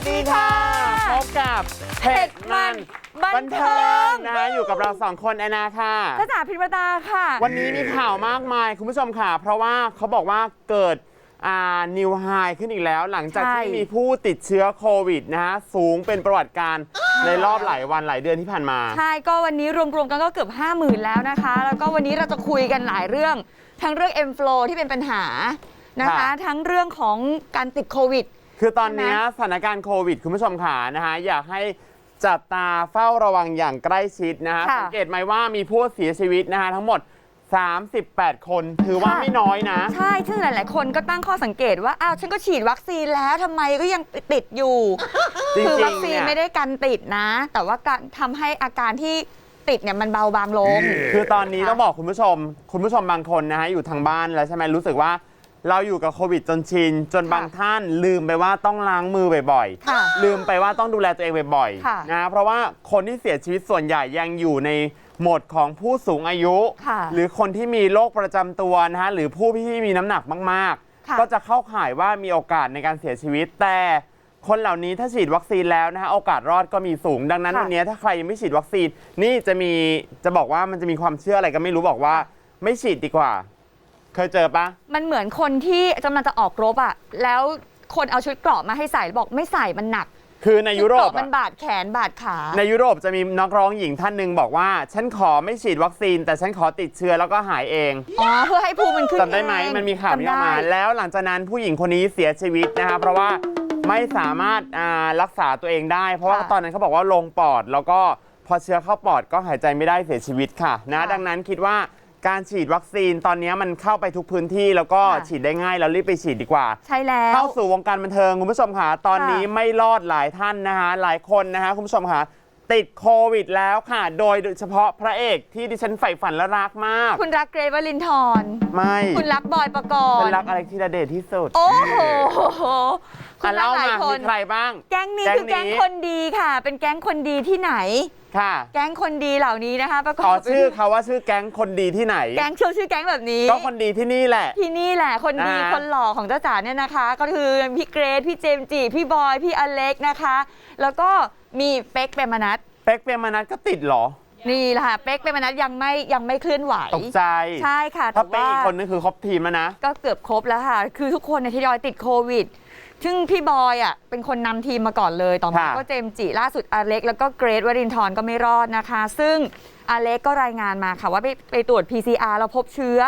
สดีค่ะ พบกับเผ็ดมันบับันนเทิเทิงงนะคะอยู่กับเราสองคนแอนนาค่ะภาษาพิมพ์ตาค่ะ วันนี้มีข่าวมากมายคุณผู้ชมค่ะ เพราะว่าเขาบอกว่าเกิดอ่านิวไฮขึ้นอีกแล้ว หลังจากใช่ที่มีผู้ติดเชื้อโควิดนะฮะสูงเป็นประวัติการณ์ในรอบหลายวันหลายเดือนที่ผ่านมา ใช่ ก็วันนี้รวมๆกันก็เกือบ 5 0,000 แล้วนะคะ แล้วก็วันนี้เราจะคุยกันหลายเรื่อง ทั้งเรื่อง M flow ที่เป็นปัญหานะคะค่ะทั้งเรื่องของการติดโควิด คือตอนเนี้ยใช่ไหมสถานการณ์โควิด คุณผู้ชมค่ะนะฮะอยากให้จับตาเฝ้าระวังอย่างใกล้ชิดนะฮะค่ะสังเกตไหมว่ามีผู้เสียชีวิตนะฮะทั้งหมด 38 คน ถือว่าค่ะ ไม่น้อยนะ ใช่ซึ่งหลาย ๆ คนก็ตั้งข้อสังเกตว่า อ้าว ฉันก็ฉีดวัคซีนแล้วทำไมก็ยังติดอยู่ จริงๆคือวัคซีนเนี่ย ไม่ได้กันติดนะ แต่ว่าการทำให้อาการที่ติดเนี่ยมันเบาบางลง คือตอนนี้ค่ะต้องบอกคุณผู้ชม คุณผู้ชมบางคนนะฮะอยู่ทางบ้านแล้วใช่ไหมรู้สึกว่า เราอยู่กับโควิดจนชิน จนค่ะบางท่านลืมไปว่าต้องล้างมือบ่อยค่ะๆ ลืมไปว่าต้องดูแลตัวเองบ่อยค่ะๆนะเพราะว่าคนที่เสียชีวิตส่วนใหญ่ยังอยู่ในโหมดของผู้สูงอายุ ค่ะหรือคนที่มีโรคประจำตัวนะฮะหรือผู้ที่มีน้ำหนักมาก ค่ะ ๆ ก็จะเข้าข่ายว่ามีโอกาสในการเสียชีวิต แต่คนเหล่านี้ถ้าฉีดวัคซีนแล้วนะฮะโอกาสรอดก็มีสูงดังนั้น ค่ะ วันนี้ถ้าใครยังไม่ฉีดวัคซีนนี่จะมีจะบอกว่ามันจะมีความเชื่ออะไรก็ไม่รู้บอกว่า ไม่ฉีดดีกว่า เคยเจอปะ มันเหมือนคนที่กำลังจะออกรบอะแล้วคนเอาชุดเกราะมาให้ใส่บอกไม่ใส่มันหนักคือในยุโรปชุดเกาะมันอะบาดแขนบาดขา ในยุโรปจะมีนักร้องหญิงท่านหนึ่งบอกว่า ฉันขอไม่ฉีดวัคซีน แต่ฉันขอติดเชื้อแล้วก็หายเองอ๋อ เพื่อให้ภูมิมันขึ้นจำได้ไหมเองมันมีข่าวนี้ออกมาจำได้แล้วหลังจากนั้นผู้หญิงคนนี้เสียชีวิตนะคะเพราะว่าไม่สามารถอ่ารักษาตัวเองได้ เพราะว่าค่ะตอนนั้นเขาบอกว่าลงปอด แล้วก็พอเชื้อเข้าปอดก็หายใจไม่ได้เสียชีวิตค่ะนะค่ะดังนั้นคิดว่า การฉีดวัคซีนตอนนี้มันเข้าไปทุกพื้นที่แล้วก็ค่ะ ฉีดได้ง่ายแล้วรีบไปฉีดดีกว่า ใช่แล้ว เข้าสู่วงการบันเทิงคุณผู้ชมค่ะตอนนี้ค่ะไม่รอดหลายท่านนะคะหลายคนนะคะคุณผู้ชมค่ะติดโควิดแล้วค่ะ โดยเฉพาะพระเอกที่ดิฉันใฝ่ฝันและรักมาก คุณรักเกรทวลินทร์ไม่คุณรักบอยประกรฉันณ์รักอะไรที่ระเดชที่สุด โอ้โห คุอะณรักเล่าหลายมาคมีนใครบ้าง แก๊งนี้คือแก๊งคนดีค่ะ เป็นแก๊งคนดีที่ไหน ค่ะ แก๊งคนดีเหล่านี้นะคะ ประกอบขอไปชื่อด้วยเขาว่าชื่อแก๊งคนดีที่ไหน แก๊งชื่อชื่อแก๊งแบบนี้ ก็คนดีที่นี่แหละ ที่นี่แหละ คนดีนะคนหล่อของเจ้าจ๋าเนี่ยนะคะ ก็คือพี่เกรซพี่เจมส์จีพี่บอย พี่อเล็กนะคะ แล้วก็มีเป๊กเปรมนัทเป๊กเปรมนัทก็ติดเหรอนี่แหละค่ะเป๊กเปรมนัทยังไม่ยังไม่เคลื่อนไหวตกใจ ใช่ค่ะถ้าแต่เป๊กว่าอีกคนนึงคือครบทีมแล้วนะ ก็เกือบครบแล้วค่ะ คือทุกคนในยทยอยติดโควิด ซึ่งพี่บอยอะเป็นคนนำทีมมาก่อนเลย ต่อมาค่ะก็เจมส์จิล่าสุดอเล็ก แล้วก็เกรทวรินทร์ก็ไม่รอดนะคะ ซึ่งอเล็กก็รายงานมาค่ะว่าไปไปตรวจ PCR แล้วพบเชื้อ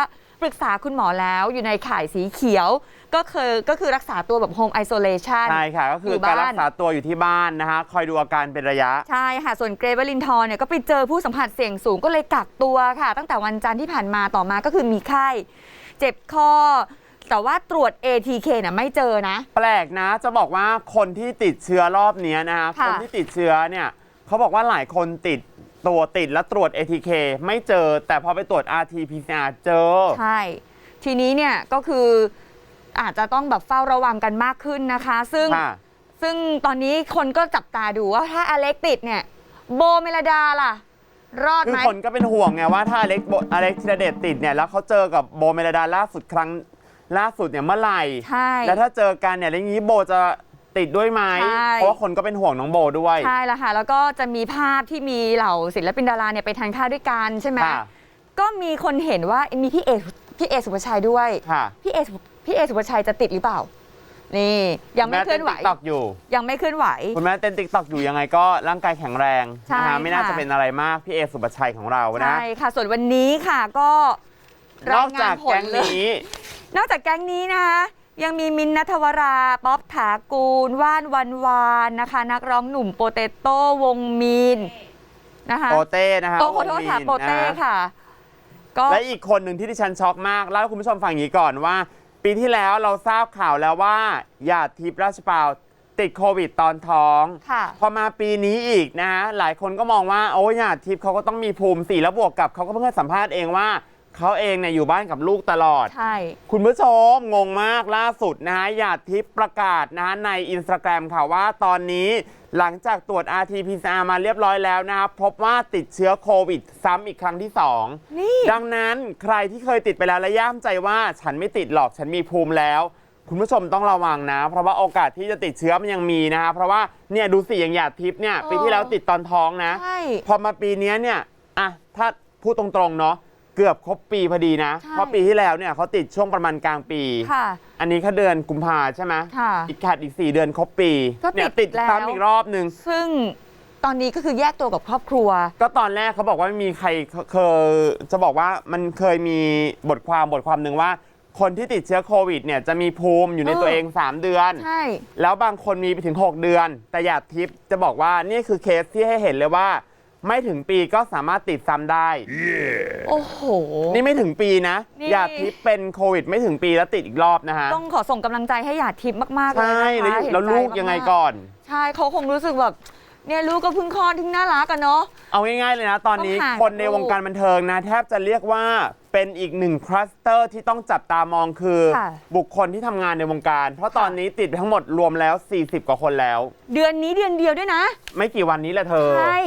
ปรึกษาคุณหมอแล้วอยู่ในข่ายสีเขียว ก็คือก็คือรักษาตัวแบบ home isolation ใช่ค่ะ ก็คืออยู่การบ้านรักษาตัวอยู่ที่บ้านนะคะคอยดูอาการเป็นระยะ ใช่ค่ะ ส่วนเกรทวลินทร์เนี่ยก็ไปเจอผู้สัมผัสเสี่ยงสูงก็เลยกักตัวค่ะ ตั้งแต่วันจันทร์ที่ผ่านมาต่อมาก็คือมีไข้ เจ็บคอ แต่ว่าตรวจ ATK เนี่ยไม่เจอนะ แปลกนะจะบอกว่าคนที่ติดเชื้อรอบเนี้ยนะคะค่ะ คนที่ติดเชื้อเนี่ยเขาบอกว่าหลายคนติดตัวติดแล้วตรวจ ATK ไม่เจอ แต่พอไปตรวจ RT-PCR เจอ ใช่ ทีนี้เนี่ยก็คืออาจจะต้องแบบเฝ้าระวังกันมากขึ้นนะคะ ซึ่ง ค่ะ ซึ่งตอนนี้คนก็จับตาดูว่าถ้าอเล็กติดเนี่ย โบเมลดาล่ะ รอดคือไหม คนก็เป็นห่วงไงว่าถ้าอเล็กโบอเล็กธีรเดชติดเนี่ยแล้วเขาเจอกับโบเมลดาล่าสุดครั้ง ล่าสุดเนี่ยเมื่อไหร่ ใช่แล้วถ้าเจอกันเนี่ยแล้วอย่างนี้โบจะติดด้วยไหม ใช่ เพราะว่าคนก็เป็นห่วงน้องโบด้วย ใช่แล้วค่ะ แล้วก็จะมีภาพที่มีเหล่าศิลปินดาราเนี่ยไปทานข้าวด้วยกันใช่ไหมค่ะ ก็มีคนเห็นว่ามีพี่เอพี่เอสุภาชัยด้วย ค่ะ พี่เอสุพี่เอสุภาชัยจะติดหรือเปล่า นี่ ยังไม่เคลื่อนไหว ตอกอยู่ ยังไม่เคลื่อนไหว คุณแม่เต้นติ๊กตอกอยู่ยังไงก็ร่างกายแข็งแรงใช่นะคะไม่น่าค่ะ จะเป็นอะไรมาก พี่เอสุปชัยของเรานะ ใช่ค่ะ ส่วนวันนี้ค่ะก็นอกจากแก๊งเลยนี้ นอกจากแก๊งนี้นะคะยังมีมินท์นัทวรา ป๊อปถากูล ว่านวันวานนะคะ นักร้องหนุ่มโปเตโต้วงมีนนะคะโปเต้นะคะโตขอโทษค่ะวงมีนโปเต้นค่ะก็และอีกคนหนึ่งที่ดิฉันช็อกมากเล่าให้คุณผู้ชมฟังอย่างนี้ก่อนว่า ปีที่แล้วเราทราบข่าวแล้วว่าหยาดทิพย์ราชปาวติดโควิดตอนท้องค่ะพอมาปีนี้อีกนะฮะหลายคนก็มองว่าโอ้ยหยาดทิพย์เขาก็ต้องมีภูมิสีแล้วบวกกับเขาก็เพิ่งให้สัมภาษณ์เองว่า เขาเองเนี่ยอยู่บ้านกับลูกตลอด ใช่ คุณผู้ชมงงมากล่าสุดนะฮะหยาดทิพย์ประกาศนะฮะในอินสตาแกรมค่ะว่าตอนนี้หลังจากตรวจ RT-PCR มาเรียบร้อยแล้วนะครับพบว่าติดเชื้อโควิด ซ้ำอีกครั้งที่2นี่ดังนั้นใครที่เคยติดไปแล้วและย่ามใจว่าฉันไม่ติดหรอกฉันมีภูมิแล้วคคุณผู้ชมต้องระวังนะ เพราะว่าโอกาสที่จะติดเชื้อมันยังมีนะคะเพราะว่าเนี่ยดูสิอย่างหยาดทิพย์เนี่ยเออปีที่แล้วติดตอนท้องนะ ใช่ พอมาปีเนี้ยเนี่ย อะ ถ้าพูดตรงๆ เนาะ เกือบครบปีพอดีนะ ใช่เพราะปีที่แล้วเนี่ยเขาติดช่วงประมาณกลางปี ค่ะอันนี้แค่เดือนกุมภาใช่ไหมค่ะอีกขาดอีก 4 เดือนครบปีก็ติดเนี่ยติดแล้ว ซ้ำอีกรอบหนึ่งซึ่งตอนนี้ก็คือแยกตัวกับครอบครัว ก็ตอนแรกเขาบอกว่าไม่มีใครเคยจะบอกว่ามันเคยมีบทความบทความหนึ่งว่า คนที่ติดเชื้อโควิดเนี่ยจะมีภูมิอยู่ในเออ ตัวเอง 3 เดือน ใช่ แล้วบางคนมีไปถึง 6 เดือน แต่หยาดทิพย์จะบอกว่านี่คือเคสที่ให้เห็นเลยว่า ไม่ถึงปีก็สามารถติดซ้ำได้ โอ้โห นี่ไม่ถึงปีนะนี่ หยาดทิพย์เป็นโควิด ไม่ถึงปีแล้วติดอีกรอบนะฮะต้องขอส่งกำลังใจให้หยาดทิพย์มาก ๆ เลยใช่นะคะแล้วเห็นใจแล้วลูกยังไงมาๆก่อน ใช่เขาคงรู้สึกแบบเนี่ยลูกก็เพิ่งคลอดทิ้งน่ารักกันเนาะ เอาง่ายๆเลยนะ ตอนนี้ต้องห่างคนในกับลูกวงการบันเทิงนะ แทบจะเรียกว่าเป็นอีกหนึ่งคลัสเตอร์ที่ต้องจับตามองคือ ค่ะ บุคคลที่ทำงานในวงการ เพราะตอนนี้ติดไปทั้งหมดรวมแล้ว 40 กว่าคนแล้ว เดือนนี้เดือนเดียวด้วยนะ ไม่กี่วันนี้แหละเธอ ใช่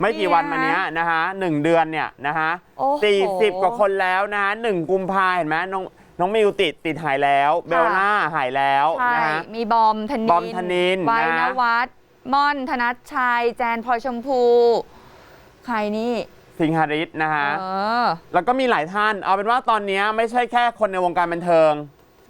ไม่กี่วันมาเนี้ยนะฮะหนึ่งเดือนเนี่ยนะฮะโอ้โห สี่สิบกว่าคนแล้วนะฮะหนึ่งกุมภาเห็นไหมน้องน้องมิวติดติดหายแล้วเบลล่าหายแล้วใช่ นะฮะ มีบอมธนินบอมธนินไวยนะนวัฒน์ม่อนธนัชชัย แจนพลอยชมพู ใครนี่ สิงหาริศนะฮะ เออ แล้วก็มีหลายท่าน เอาเป็นว่าตอนเนี้ยไม่ใช่แค่คนในวงการบันเทิง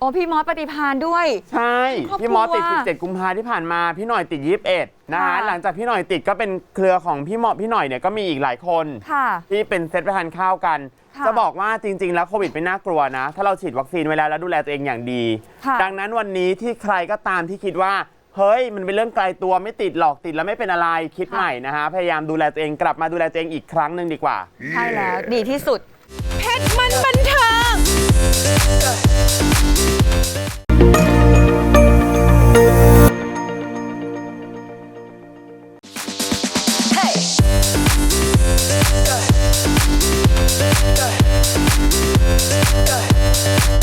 โอ้พี่มอสปฏิพานด้วย ใช่ ครอบครัวพี่มอสติด 17 กุมภาที่ผ่านมา พี่หน่อยติด 21 นะฮะ ค่ะหลังจากพี่หน่อยติดก็เป็นเครือของพี่หมอพี่หน่อยเนี่ยก็มีอีกหลายคนค่ะที่เป็นเซตไปทานข้าวกัน ค่ะจะบอกว่าจริง ๆ แล้วโควิดไม่น่ากลัวนะ ถ้าเราฉีดวัคซีนไว้แล้วแล้วดูแลตัวเองอย่างดี ค่ะ ดังนั้นวันนี้ที่ใครก็ตามที่คิดว่า เฮ้ย มันเป็นเรื่องไกลตัวไม่ติดหรอกติดแล้วไม่เป็นอะไรคิดค่ะใหม่นะฮะพยายามดูแลตัวเองกลับมาดูแลตัวเองอีกครั้งหนึ่งดีกว่า ใช่แล้ว ดีที่สุด เพชรมันบันเทิง Yeah.